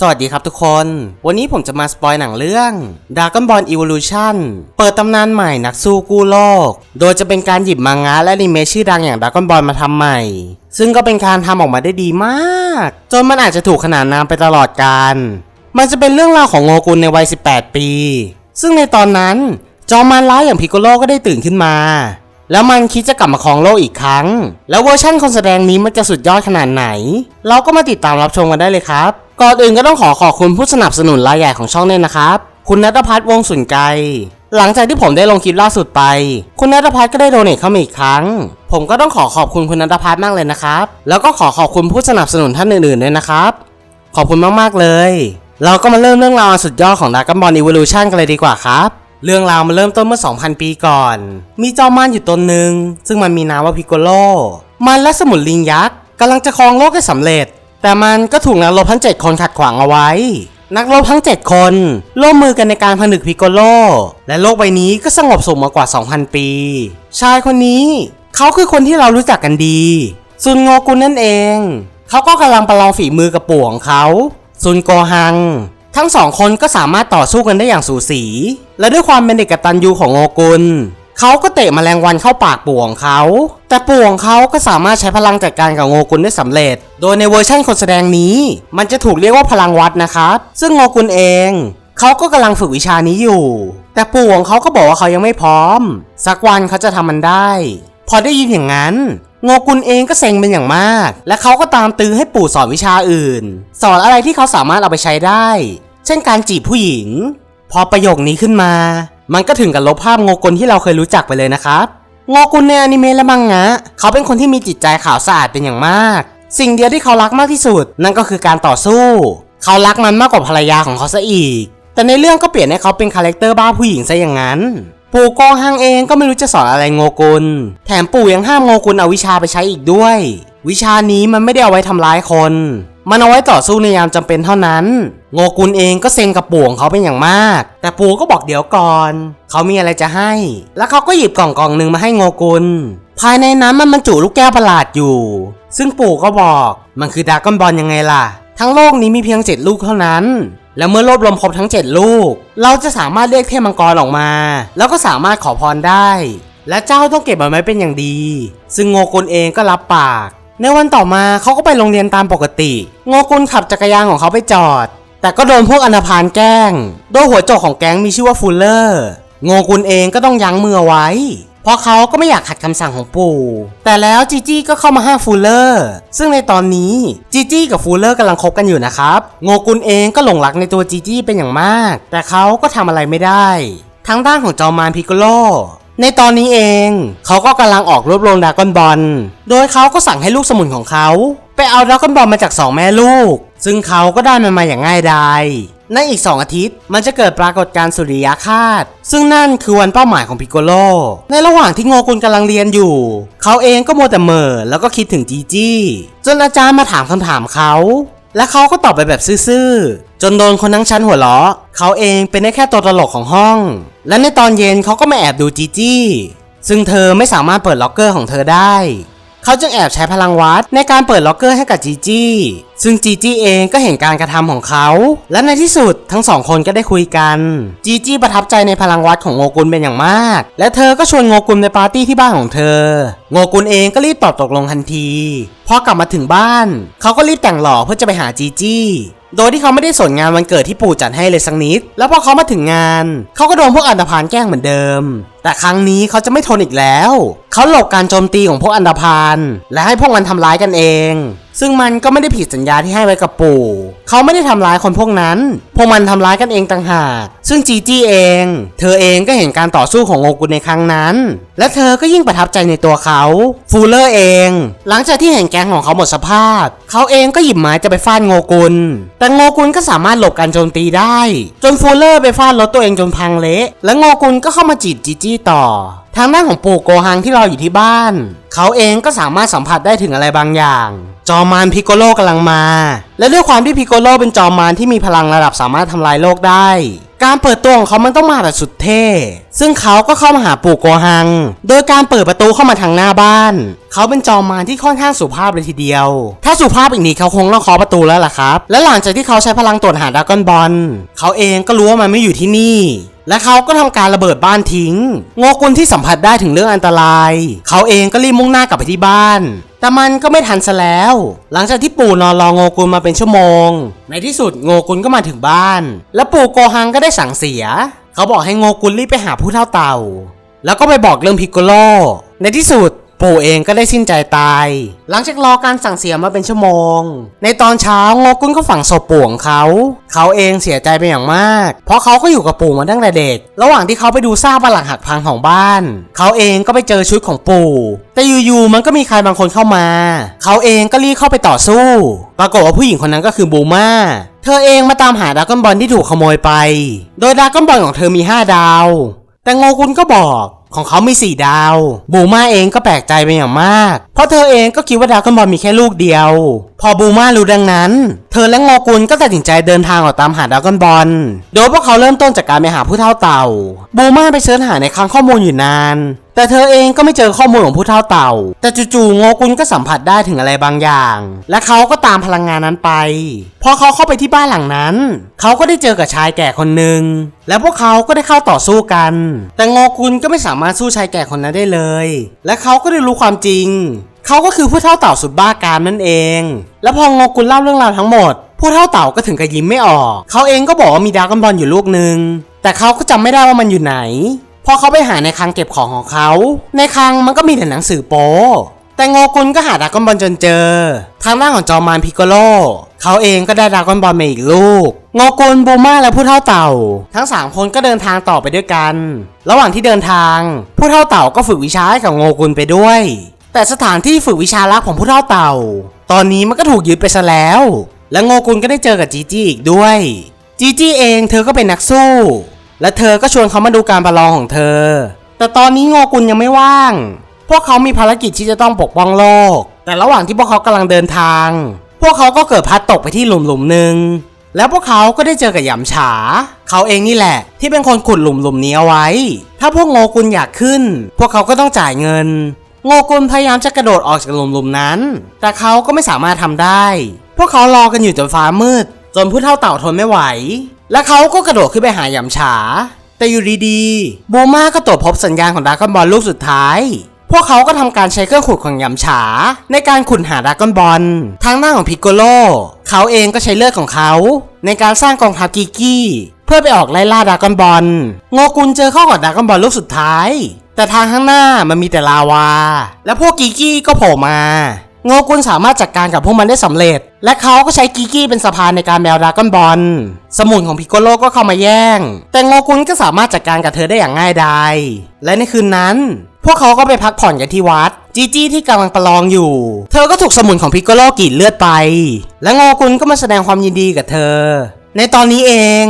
สวัสดีครับทุกคน วันนี้ผมจะมาสปอยหนังเรื่อง Dragon Ball Evolution เปิดตำนานใหม่นักสู้กู้โลก โดยจะเป็นการหยิบมังงะและอนิเมะชื่อดังอย่าง Dragon Ball มาทำใหม่ ซึ่งก็เป็นการทำออกมาได้ดีมาก จนมันอาจจะถูกขนานนามไปตลอดกาลมันจะเป็นเรื่องราวของโงกุลในวัย 18 ปี ซึ่งในตอนนั้น จอมมารร้ายอย่างพิกโกโลก็ได้ตื่นขึ้นมา แล้วมันคิดจะกลับมาครองโลกอีกครั้ง แล้วเวอร์ชั่นคนแสดงนี้มันจะสุดยอดขนาดไหน เราก็มาติดตามรับชมกันได้เลยครับ ก่อนอื่นก็ต้องขอขอบคุณผู้สนับสนุนรายใหญ่ของช่องเนี่ยนะครับ คุณนัทพัฒน์วงสุนไกรหลังจากที่ผมได้ลงคลิปล่าสุดไป คุณนัทพัฒน์ก็ได้โดเนทเข้ามาอีกครั้ง ผมก็ต้องขอขอบคุณคุณนัทพัฒน์มากเลยนะครับ แล้วก็ขอขอบคุณผู้สนับสนุนท่านอื่นๆด้วยนะครับ ขอบคุณมากๆเลย เราก็มาเริ่มเรื่องราวอันสุดยอดของ Dragon Ball Evolution กันเลยดีกว่าครับ เรื่องราวมันเริ่มต้นเมื่อ 2,000 ปีก่อน มีจอมมารอยู่ตนหนึ่งซึ่งมันมีนามว่าพิกโกโล มันและสมุนลิงยักษ์กำลังจะครองโลกให้สำเร็จ แต่มันก็ถูกนักรบทั้ง7คนขัดขวางเอาไว้ นักรบทั้ง 7 คนร่วมมือกันในการผนึกพิกโกโล และโลกใบนี้ก็สงบสุขมากว่า 2,000 ปี ชายคนนี้เขาคือคนที่เรารู้จักกันดี ซุนโงกุลนั่นเอง เขาก็กำลังประลองฝีมือกับปู่ของเขาซุนโกฮัง ทั้งสองคนก็สามารถต่อสู้กันได้อย่างสูสี และด้วยความเป็นเด็กกตัญญูของโงกุล เขาก็เตะแมลงวันเข้าปากปู่ของเขา แต่ปู่ของเขาก็สามารถใช้พลังจัดการกับโงกุลได้สำเร็จ โดยในเวอร์ชั่นคนแสดงนี้ มันจะถูกเรียกว่าพลังวัดนะครับ ซึ่งโงกุลเอง เขาก็กำลังฝึกวิชานี้อยู่ แต่ปู่ของเขาก็บอกว่าเขายังไม่พร้อม สักวันเขาจะทำมันได้ พอได้ยินอย่างนั้นโงกุลเองก็เซ็งเป็นอย่างมาก และเขาก็ตามตื้อให้ปู่สอนวิชาอื่น สอนอะไรที่เขาสามารถเอาไปใช้ได้ เช่นการจีบผู้หญิง พอประโยคนี้ขึ้นมา มันก็ถึงกับลบภาพโงกุลที่เราเคยรู้จักไปเลยนะครับโงกุลในอนิเมะและมังงะเขาเป็นคนที่มีจิตใจขาวสะอาดเป็นอย่างมาก สิ่งเดียวที่เขารักมากที่สุด นั่นก็คือการต่อสู้ เขารักมันมากกว่าภรรยาของเขาซะอีก แต่ในเรื่องก็เปลี่ยนให้เขาเป็นคาแรคเตอร์บ้าผู้หญิงซะอย่างนั้น ปู่โกฮังเองก็ไม่รู้จะสอนอะไรโงกุล แถมปู่ยังห้ามโงกุลเอาวิชาไปใช้อีกด้วย วิชานี้มันไม่ได้เอาไว้ทำร้ายคน มันเอาไว้ต่อสู้ในยามจำเป็นเท่านั้น โงกุลเองก็เซ็งกับปู่ของเขาเป็นอย่างมาก แต่ปู่ก็บอกเดี๋ยวก่อน เขามีอะไรจะให้ แล้วเขาก็หยิบกล่องกล่องหนึ่งมาให้โงกุล ภายในนั้นมันบรรจุลูกแก้วประหลาดอยู่ ซึ่งปู่ก็บอกมันคือดรากอนบอลยังไงล่ะ ทั้งโลกนี้มีเพียง 7 ลูกเท่านั้น แล้วเมื่อรวบรวมครบทั้ง 7 ลูก เราจะสามารถเรียกเทพมังกรออกมา แล้วก็สามารถขอพรได้ และเจ้าต้องเก็บมันไว้เป็นอย่างดี ซึ่งโงกุลเองก็รับปาก ในวันต่อมาเขาก็ไปโรงเรียนตามปกติ โงกุลขับจักรยานของเขาไปจอด แต่ก็โดนพวกอนาพานแกล้ง โดยหัวโจกของแก๊งมีชื่อว่าฟูลเลอร์ โงกุลเองก็ต้องยั้งมือไว้ เพราะเขาก็ไม่อยากขัดคำสั่งของปู่ แต่แล้วจีจี้ก็เข้ามาห้ามฟูลเลอร์ ซึ่งในตอนนี้จีจี้กับฟูลเลอร์กำลังคบกันอยู่นะครับ โงกุลเองก็หลงรักในตัวจีจี้เป็นอย่างมาก แต่เขาก็ทำอะไรไม่ได้ทั้งด้านของจอมมารพิกโลในตอนนี้เองเขาก็กำลังออกรวบรวมดรากอนบอล โดยเขาก็สั่งให้ลูกสมุนของเขา ไปเอาดรากอนบอลมาจากสองแม่ลูก ซึ่งเขาก็ได้มันมาอย่างง่ายดายในอีก 2 อาทิตย์มันจะเกิดปรากฏการณ์สุริยคาต ซึ่งนั่นคือวันเป้าหมายของพิโกโล ในระหว่างที่โงกุลกำลังเรียนอยู่ เขาเองก็มัวแต่เม่อแล้วก็คิดถึงจีจี้จนอาจารย์มาถามคำถามเขา และเขาก็ตอบไปแบบซื่อๆ จนโดนคนทั้งชั้นหัวเราะ เขาเองเป็นได้แค่ตัวตลกของห้อง และในตอนเย็นเขาก็มาแอบดูจีจี้ซึ่งเธอไม่สามารถเปิดล็อกเกอร์ของเธอได้ เขาจึงแอบใช้พลังวัดในการเปิดล็อกเกอร์ให้กับจีจี้ซึ่งจีจี้เองก็เห็นการกระทำของเขา และในที่สุดทั้งสองคนก็ได้คุยกันจีจี้ประทับใจในพลังวัดของโงกุลเป็นอย่างมาก และเธอก็ชวนโงกุลไปปาร์ตี้ที่บ้านของเธอ โงกุลเองก็รีบตอบตกลงทันทีพอกลับมาถึงบ้าน เขาก็รีบแต่งหล่อเพื่อจะไปหาจีจี้โดยที่เขาไม่ได้สนงานวันเกิดที่ปู่จัดให้เลยสักนิด แล้วพอเขามาถึงงาน เขาก็โดนพวกอันธพาลแกล้งเหมือนเดิม แต่ครั้งนี้เขาจะไม่ทนอีกแล้ว เขาหลบการโจมตีของพวกอันธพาลและให้พวกมันทำร้ายกันเอง ซึ่งมันก็ไม่ได้ผิดสัญญาที่ให้ไว้กับปู่ เขาไม่ได้ทำร้ายคนพวกนั้น พวกมันทำร้ายกันเองต่างหาก ซึ่งจีจี้เอง เธอเองก็เห็นการต่อสู้ของโงกุลในครั้งนั้น และเธอก็ยิ่งประทับใจในตัวเขา ฟูลเลอร์เอง หลังจากที่เห็นแก๊งของเขาหมดสภาพ เขาเองก็หยิบไม้จะไปฟาดโงกุล แต่โงกุลก็สามารถหลบการโจมตีได้ จนฟูลเลอร์ไปฟาดรถตัวเองจนพังเละ และโงกุลก็เข้ามาจีบจีจี้ต่อ ทางด้านของปู่โกฮังที่รออยู่ที่บ้าน เขาเองก็สามารถสัมผัสได้ถึงอะไรบางอย่าง จอมารพิโกโลกำลังมา และด้วยความที่พิโกโลเป็นจอมมารที่มีพลังระดับสามารถทำลายโลกได้ การเปิดตัวของเขามันต้องมาแบบสุดเท่ ซึ่งเขาก็เข้ามาหาปู่โกหัง โดยการเปิดประตูเข้ามาทางหน้าบ้าน เขาเป็นจอมมารที่ค่อนข้างสุภาพเลยทีเดียว ถ้าสุภาพอีกนี้เขาคงต้องเคาะประตูแล้วล่ะครับ และหลังจากที่เขาใช้พลังตรวจหาดากอนบอล เขาเองก็รู้ว่ามันไม่อยู่ที่นี่ และเขาก็ทำการระเบิดบ้านทิ้ง โงกุลที่สัมผัสได้ถึงเรื่องอันตราย เขาเองก็รีบมุ่งหน้ากลับไปที่บ้าน แต่มันก็ไม่ทันซะแล้ว หลังจากที่ปู่นอนรอโงกุลมาเป็นชั่วโมง ในที่สุดโงกุลก็มาถึงบ้าน และปู่โกฮังก็ได้สั่งเสีย เขาบอกให้โงกุลรีบไปหาผู้เท่าเต่า แล้วก็ไปบอกเรื่องพิกโกโล ในที่สุด ปู่เองก็ได้สิ้นใจตาย หลังจากรอการสั่งเสียมาเป็นชั่วโมง ในตอนเช้าโงกุลก็ฝังศพปู่ของเขา เขาเองเสียใจเป็นอย่างมาก เพราะเขาก็อยู่กับปู่มาตั้งแต่เด็ก ระหว่างที่เขาไปดูซากบ้านหลังหักพังของบ้าน เขาเองก็ไปเจอชุดของปู่ แต่อยู่ๆมันก็มีใครบางคนเข้ามา เขาเองก็รีบเข้าไปต่อสู้ ปรากฏว่าผู้หญิงคนนั้นก็คือบูมาเธอเองมาตามหาดากอนบอลที่ถูกขโมยไป โดยดากอนบอลของเธอมี 5 ดาว แต่โงกุลก็บอก ของเขามี 4 ดาว บูมาเองก็แปลกใจเป็นอย่างมาก เพราะเธอเองก็คิดว่าดราก้อนบอลมีแค่ลูกเดียว พอบูมารู้ดังนั้น เธอและงอกุลก็ตัดสินใจเดินทางออกตามหาดราก้อนบอล โดยพวกเขาเริ่มต้นจากการไปหาผู้เท่าเต่า บูมาไปเสิร์ชหาในคลังข้อมูลอยู่นาน แต่เธอเองก็ไม่เจอข้อมูลของผู้เท่าเต่า แต่จู่ๆโงกุลก็สัมผัสได้ถึงอะไรบางอย่าง และเขาก็ตามพลังงานนั้นไป พอเขาเข้าไปที่บ้านหลังนั้น เขาก็ได้เจอกับชายแก่คนหนึ่ง และพวกเขาก็ได้เข้าต่อสู้กัน แต่โงกุลก็ไม่สามารถสู้ชายแก่คนนั้นได้เลย และเขาก็ได้รู้ความจริง เขาก็คือผู้เท่าเต่าสุดบ้ากามนั่นเอง และพอโงกุลเล่าเรื่องราวทั้งหมด ผู้เท่าเต่าก็ถึงกับยิ้มไม่ออก เขาเองก็บอกว่ามีดราก้อนบอลอยู่ลูกหนึ่งแต่เขาก็จำไม่ได้ว่ามันอยู่ไหน พอเขาไปหาในคลังเก็บของของเขา ในคลังมันก็มีแต่หนังสือโป๊แต่โงกุลก็หาดรากอนบอลจนเจอ ทางด้านของจอมารพิกโลเขาเองก็ได้ดรากอนบอลมาอีกลูกโงกุลบูมาและผู้เท่าเต่า ทั้งสามคนก็เดินทางต่อไปด้วยกัน ระหว่างที่เดินทาง ผู้เท่าเต่าก็ฝึกวิชาให้กับโงกุลไปด้วย แต่สถานที่ฝึกวิชาลับของผู้เท่าเต่า ตอนนี้มันก็ถูกยึดไปซะแล้ว และโงกุลก็ได้เจอกับจีจี้อีกด้วย จีจี้เองเธอก็เป็นนักสู้ และเธอก็ชวนเขามาดูการประลองของเธอ แต่ตอนนี้โงกุลยังไม่ว่าง พวกเขามีภารกิจที่จะต้องปกป้องโลก แต่ระหว่างที่พวกเขากำลังเดินทาง พวกเขาก็เกิดพัดตกไปที่หลุมหลุมหนึ่งแล้วพวกเขาก็ได้เจอกับหยำฉา เขาเองนี่แหละ ที่เป็นคนขุดหลุมหลุมนี้เอาไว้ ถ้าพวกโงกุลอยากขึ้น พวกเขาก็ต้องจ่ายเงิน โงกุลพยายามจะกระโดดออกจากหลุมหลุมนั้น แต่เขาก็ไม่สามารถทำได้ พวกเขารอกันอยู่จนฟ้ามืด จนผู้เท่าเต่าทนไม่ไหว และเขาก็กระโดดขึ้นไปหาหยำฉา แต่อยู่ดีๆ บูมาก็ตรวจพบสัญญาณของดากอนบอลลูกสุดท้าย พวกเขาก็ทำการใช้เครื่องขุดของหยำฉา ในการขุดหาดากอนบอล ทางหน้าของพิกโกโล เขาเองก็ใช้เลือดของเขา ในการสร้างกองทัพกิกี้ เพื่อไปออกไล่ล่าดากอนบอล โงกุลเจอเข้ากับดากอนบอลลูกสุดท้าย แต่ทางข้างหน้ามันมีแต่ลาวา และพวกกิกี้ก็โผล่มา โงกุลสามารถจัดการกับพวกมันได้สำเร็จ และเขาก็ใช้กิกกี้เป็นสะพานในการแมวดากอนบอล สมุนของพิกโกโลก็เข้ามาแย่ง แต่โงกุลก็สามารถจัดการกับเธอได้อย่างง่ายดาย และในคืนนั้น พวกเขาก็ไปพักผ่อนกันที่วัด จีจี้ที่กำลังประลองอยู่ เธอก็ถูกสมุนของพิกโกโลกรีดเลือดไป และโงกุลก็มาแสดงความยินดีกับเธอ ในตอนนี้เอง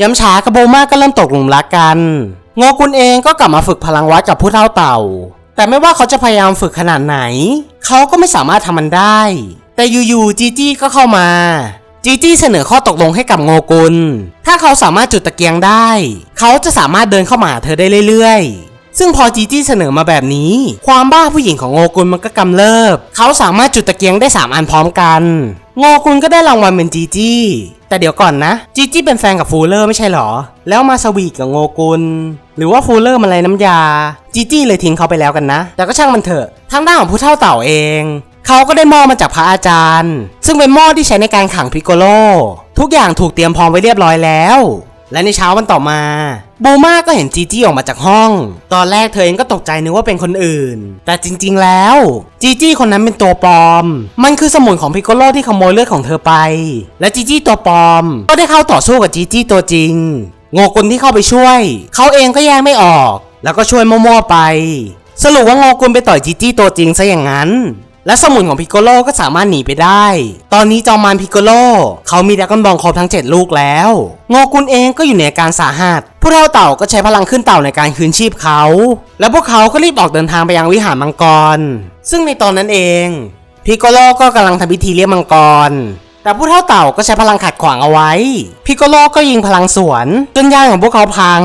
ยำฉากับโบมาก็เริ่มตกหลุมรักกันโงกุลเองก็กลับมาฝึกพลังวัดกับผู้เท่าเต่า แต่ไม่ว่าเขาจะพยายามฝึกขนาดไหน เขาก็ไม่สามารถทำมันได้ แต่อยู่ๆจีจี้ก็เข้ามาจีจี้เสนอข้อตกลงให้กับโงกุล ถ้าเขาสามารถจุดตะเกียงได้ เขาจะสามารถเดินเข้ามาหาเธอได้เรื่อยๆ ซึ่งพอจีจี้เสนอมาแบบนี้ ความบ้าผู้หญิงของโงกุลมันก็กำเริบ เขาสามารถจุดตะเกียงได้ 3 อันพร้อมกัน โงกุลก็ได้รางวัลเป็นจีจี้แต่เดี๋ยวก่อนนะ จีจี้เป็นแฟนกับฟูเลอร์ไม่ใช่หรอ แล้วมาสวีทกับโงกุล หรือว่าฟูเลอร์มันอะไรน้ำยา จีจี้เลยทิ้งเขาไปแล้วกันนะ แต่ก็ช่างมันเถอะ ทางด้านของผู้เท่าเต่าเอง เขาก็ได้หม้อมาจากพระอาจารย์ ซึ่งเป็นหม้อที่ใช้ในการขังพิกโกโล ทุกอย่างถูกเตรียมพร้อมไว้เรียบร้อยแล้ว และในเช้าวันต่อมา บูมาก็เห็นจีจี้ออกมาจากห้อง ตอนแรกเธอเองก็ตกใจนึกว่าเป็นคนอื่น แต่จริงๆแล้ว จีจี้คนนั้นเป็นตัวปลอม มันคือสมุนของพิกโกโลที่ขโมยเลือดของเธอไป และจีจี้ตัวปลอม ก็ได้เข้าต่อสู้กับจีจี้ตัวจริง โงกุลที่เข้าไปช่วย เขาเองก็แยกไม่ออก แล้วก็ช่วยมั่วๆไป สรุปว่าโงกุลไปต่อยจีจี้ตัวจริงซะอย่างนั้น และสมุนของพิกโกโลก็สามารถหนีไปได้ ตอนนี้จอมมารพิกโกโลเขามีดราก้อนบอลครบทั้ง 7 ลูกแล้วโงกุลเองก็อยู่ในอาการสาหัสผู้เท่าเต่าก็ใช้พลังขึ้นเต่าในการคืนชีพเขา และพวกเขาก็รีบออกเดินทางไปยังวิหารมังกร ซึ่งในตอนนั้นเองพิกโกโลก็กำลังทำพิธีเรียกมังกร แต่ผู้เท่าเต่าก็ใช้พลังขัดขวางเอาไว้พิกโกโลก็ยิงพลังสวนจนยานของพวกเขาพัง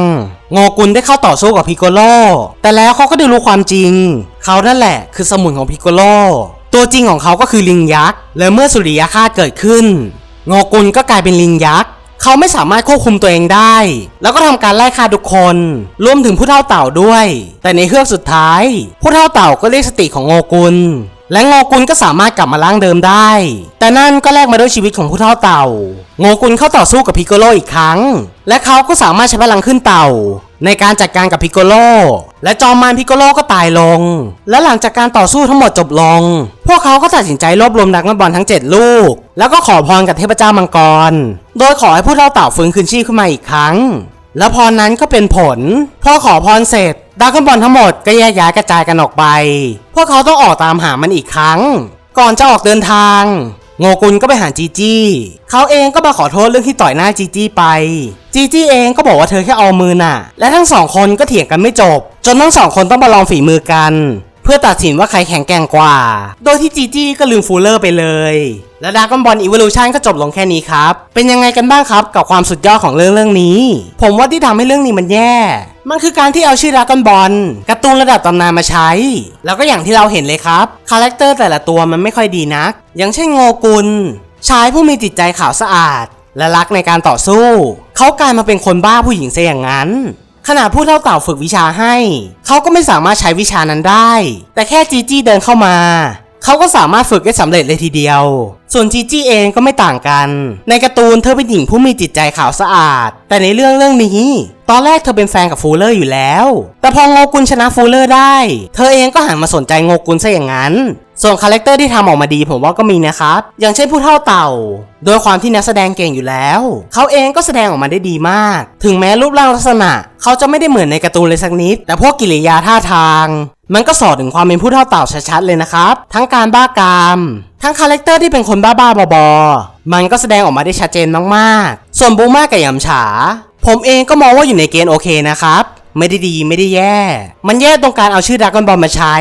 โงกุลได้เข้าต่อสู้กับพิโกโล แต่แล้วเขาก็ได้รู้ความจริง เขานั่นแหละคือสมุนของพิโกโล ตัวจริงของเขาก็คือลิงยักษ์ และเมื่อสุริยคาตเกิดขึ้นโงกุลก็กลายเป็นลิงยักษ์ เขาไม่สามารถควบคุมตัวเองได้ แล้วก็ทำการไล่ฆ่าทุกคน รวมถึงผู้เท่าเต่าด้วย แต่ในเฮือกสุดท้าย ผู้เท่าเต่าก็เรียกสติของโงกุล และโงกุลก็สามารถกลับมาร่างเดิมได้ แต่นั่นก็แลกมาด้วยชีวิตของผู้เท่าเต่าโงกุลเข้าต่อสู้กับพิกโกโลอีกครั้ง และเขาก็สามารถใช้พลังขึ้นเต่า ในการจัดการกับพิกโกโล และจอมมารพิกโกโลก็ตายลง และหลังจากการต่อสู้ทั้งหมดจบลง พวกเขาก็ตัดสินใจรวบรวมนักบอลทั้ง 7 ลูก แล้วก็ขอพรกับเทพเจ้ามังกร โดยขอให้ผู้เท่าเต่าฟื้นคืนชีพขึ้นมาอีกครั้ง และพรนั้นก็เป็นผลพอขอพรเสร็จดราก้อนบอลทั้งหมดก็แยกย้ายกระจายกันออกไป พวกเขาต้องออกตามหามันอีกครั้ง ก่อนจะออกเดินทาง โงกุลก็ไปหาจีจี้เขาเองก็มาขอโทษเรื่องที่ต่อยหน้าจีจี้ไป จีจี้เองก็บอกว่าเธอแค่เอามือน่ะ และทั้งสองคนก็เถียงกันไม่จบ จนทั้งสองคนต้องมาลองฝีมือกัน เพื่อตัดสินว่าใครแข็งแกร่งกว่า โดยที่จีจี้ก็ลืมฟูลเลอร์ไปเลย และดากอนบอลอี o l ลูชันก็จบลงแค่นี้ครับ เป็นยังไงกันบ้างครับกับความสุดยอดของเรื่องเรื่องนี้ ผมว่าที่ทำให้เรื่องนี้มันแย่ มันคือการที่เอาชื่อดากอนบอลการ์ตูนระดับตำนานมาใช้ แล้วก็อย่างที่เราเห็นเลยครับคาแรคเตอร์แต่ละตัวมันไม่ค่อยดีนัก อย่างเช่นโงกุลชายผู้มีจิตใจขาวสะอาด และรักในการต่อสู้ เขากลายมาเป็นคนบ้าผู้หญิงซะอย่างนั้นขณะผู้เท่าเต่าฝึกวิชาให้ เขาก็ไม่สามารถใช้วิชานั้นได้ แต่แค่จีจี้เดินเข้ามา เขาก็สามารถฝึกได้สำเร็จเลยทีเดียว ส่วนจีจี้เองก็ไม่ต่างกัน ในการ์ตูนเธอเป็นหญิงผู้มีจิตใจขาวสะอาด แต่ในเรื่องเรื่องนี้ ตอนแรกเธอเป็นแฟนกับฟูลเลอร์อยู่แล้ว แต่พอโงกุลชนะฟูลเลอร์ได้ เธอเองก็หันมาสนใจโงกุลซะอย่างนั้น ส่วนคาแรคเตอร์ที่ทำออกมาดีผมว่าก็มีนะครับ อย่างเช่นผู้เท่าเต่า โดยความที่นักแสดงเก่งอยู่แล้ว เขาเองก็แสดงออกมาได้ดีมาก ถึงแม้รูปร่างลักษณะ เขาจะไม่ได้เหมือนในการ์ตูนเลยสักนิด แต่พวกกิริยาท่าทาง มันก็สอดถึงความเป็นผู้เท่าเต่าชัดๆเลยนะครับ ทั้งการบ้ากาม ทั้งคาแรคเตอร์ที่เป็นคนบ้าๆบอๆมันก็แสดงออกมาได้ชัดเจนมากๆ ส่วนบูมากับยำฉา ผมเองก็มองว่าอยู่ในเกณฑ์โอเคนะครับ ไม่ได้ดีไม่ได้แย่ มันแย่ตรงการเอาชื่อดากอนบอลมาใช้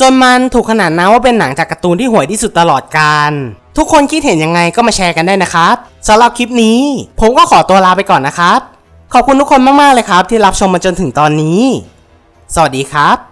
จนมันถูกขนานนามว่าเป็นหนังจากการ์ตูนที่ห่วยที่สุดตลอดกาลทุกคนคิดเห็นยังไงก็มาแชร์กันได้นะครับสำหรับคลิปนี้ ผมก็ขอตัวลาไปก่อนนะครับ ขอบคุณทุกคนมากๆเลยครับ ที่รับชมมาจนถึงตอนนี้ สวัสดีครับ